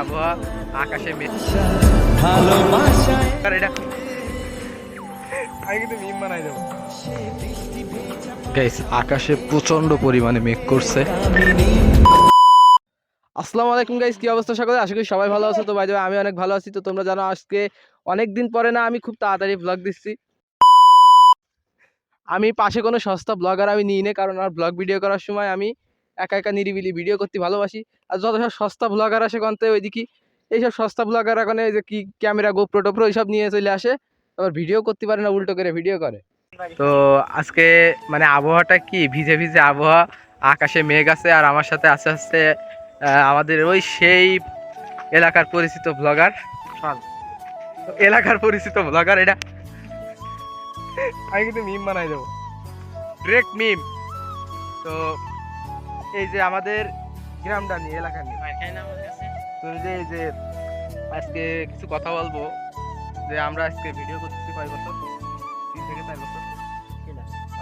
আবহাওয়া আকাশে এটা আমি কিন্তু মিম বানাই দেবো। গাইস আকাশে প্রচণ্ড পরিমাণে মেঘ করছে। আসসালামু আলাইকুম গাইস কি অবস্থা সকলে? আশা করি সবাই ভালো আছো। তো ভাই আমি অনেক ভালো আছি। তো তোমরা জানো আজকে অনেক দিন পরে না আমি খুব তাড়াতাড়ি ব্লগ দিচ্ছি। আমি পাশে কোনো সস্তা ব্লগার আমি নিই না কারণ আর ব্লগ ভিডিও করার সময় আমি একা একা নিরিবিলি ভিডিও করতে ভালোবাসি। আর যত সব সস্তা ব্লগার আসে কন্তে ওইদিকে এইসব সস্তা ব্লগার এখন এই যে কি ক্যামেরা গোপ্রো টোপ্রো এইসব নিয়ে চলে আসে আবার ভিডিও করতে পারে না উল্টো করে ভিডিও করে। তো আজকে মানে আবহাওয়াটা কি? ভিজে ভিজে আবহাওয়া আকাশে মেঘ আছে আর আমার সাথে আস্তে আস্তে আমাদের ওই সেই এলাকার পরিচিত ব্লগার এলাকার পরিচিত ব্লগার এটা আমি কিন্তু মিম বানাই দেবো। ডিরেক্ট মিম তো এই যে আমাদের গ্রামটা নিয়ে এলাকা নিয়ে। তো এই যে এই যে আজকে কিছু কথা বলব যে আমরা আজকে ভিডিও করতেছি কয় বছর? তিন থেকে চার বছর।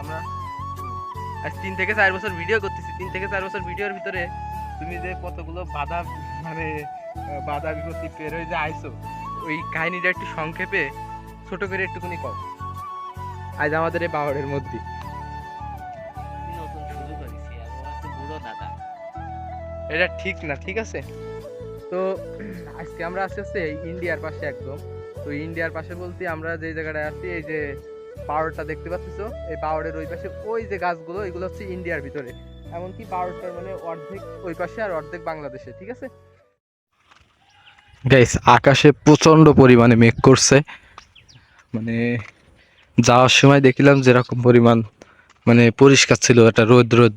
আমরা আজ তিন থেকে চার বছর ভিডিও করতেছি। তিন থেকে চার বছর ভিডিওর ভিতরে তুমি যে কতগুলো বাধা মানে বাধা বিপত্তি পের হয়ে যে আইছো ওই কাহিনীটা একটু সংক্ষেপে ছোট করে একটুখানি কম আজ আমাদের এই পাহাড়ের মধ্যে। এটা ঠিক না, ঠিক আছে? তো আজকে আমরা হচ্ছে এই ইন্ডিয়ার পাশে একদম। তো ইন্ডিয়ার পাশে বলতে আমরা যে জায়গাটায় আছি, এই যে পাওয়ারটা দেখতে পাচ্ছিস? এই পাহাড়ের ওই পাশে ওই যে গাছগুলো, এগুলো হচ্ছে ইন্ডিয়ার ভিতরে। এমনকি পাহাড়টার মানে অর্ধেক ওই পাশে আর অর্ধেক বাংলাদেশে, ঠিক আছে? গাইস আকাশে প্রচণ্ড পরিমাণে মেঘ করছে। মানে যাওয়ার সময় দেখলাম যেরকম পরিমাণ মানে পরিষ্কার ছিল, একটা রোদ রোদ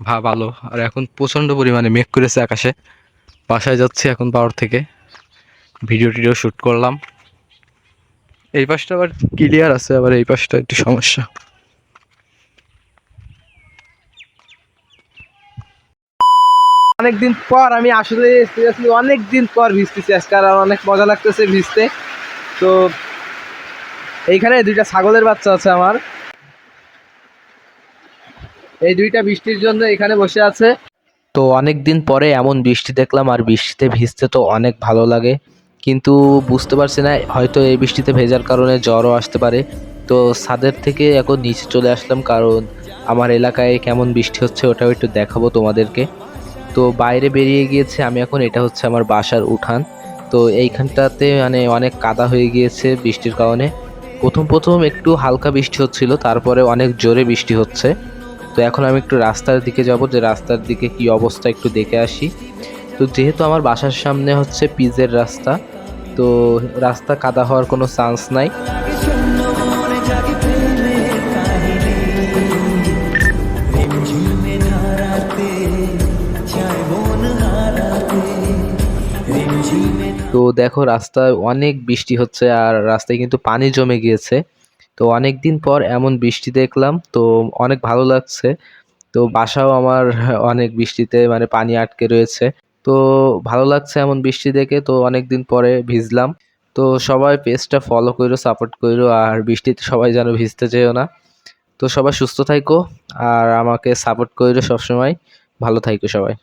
ভাব আলো আর এখন প্রচণ্ড পরিমাণে মেঘ করেছে আকাশে। বাসায় যাচ্ছি এখন পাওয়ার থেকে। ভিডিও টিডিও শ্যুট করলাম। এই পাশটা আবার ক্লিয়ার আছে, আবার এই পাশটা একটু সমস্যা। অনেকদিন পর আমি আসলে সিরিয়াসলি অনেক দিন পর ভিজতেছি আজকে, আর অনেক মজা লাগতেছে ভিজতে। তো এইখানে দুইটা ছাগলের বাচ্চা আছে আমার। এই দুইটা বৃষ্টির জন্য এখানে বসে আছে। তো অনেক দিন পরে এমন বৃষ্টি দেখলাম, আর বৃষ্টিতে ভিজতে তো অনেক ভালো লাগে। কিন্তু বুঝতে পারছি না, হয়তো এই বৃষ্টিতে ভেজার কারণে জ্বরও আসতে পারে। তো ছাদের থেকে এখন নিচে চলে আসলাম, কারণ আমার এলাকায় কেমন বৃষ্টি হচ্ছে ওটাও একটু দেখাবো তোমাদেরকে। তো বাইরে বেরিয়ে গিয়েছে, আমি এখন এটা হচ্ছে আমার বাসার উঠান। তো এইখানটাতে মানে অনেক কাদা হয়ে গিয়েছে বৃষ্টির কারণে। প্রথম প্রথম একটু হালকা বৃষ্টি হচ্ছিল, তারপরে অনেক জোরে বৃষ্টি হচ্ছে। তো এখন আমি একটু রাস্তার দিকে যাব, যে রাস্তার দিকে কি অবস্থা একটু দেখে আসি। তো যেহেতু আমার বাসার সামনে হচ্ছে পিজের রাস্তা, তো রাস্তা কাদা হওয়ার কোনো চান্স নাই। তো দেখো, রাস্তায় অনেক বৃষ্টি হচ্ছে আর রাস্তায় কিন্তু পানি জমে গিয়েছে। তো অনেক দিন পর এমন বৃষ্টি দেখলাম, তো অনেক ভালো লাগছে। তো বাসাও আমার অনেক বৃষ্টিতে মানে পানি আটকে রয়েছে। তো ভালো লাগছে এমন বৃষ্টি দেখে, তো অনেক দিন পরে ভিজলাম। তো সবাই পেজটা ফলো করো সাপোর্ট করো আর বৃষ্টিতে সবাই যেন ভিজতে যেও না। তো সবাই সুস্থ থাইকো, আর আমাকে সাপোর্ট করো সবসময়। ভালো থাইকো সবাই।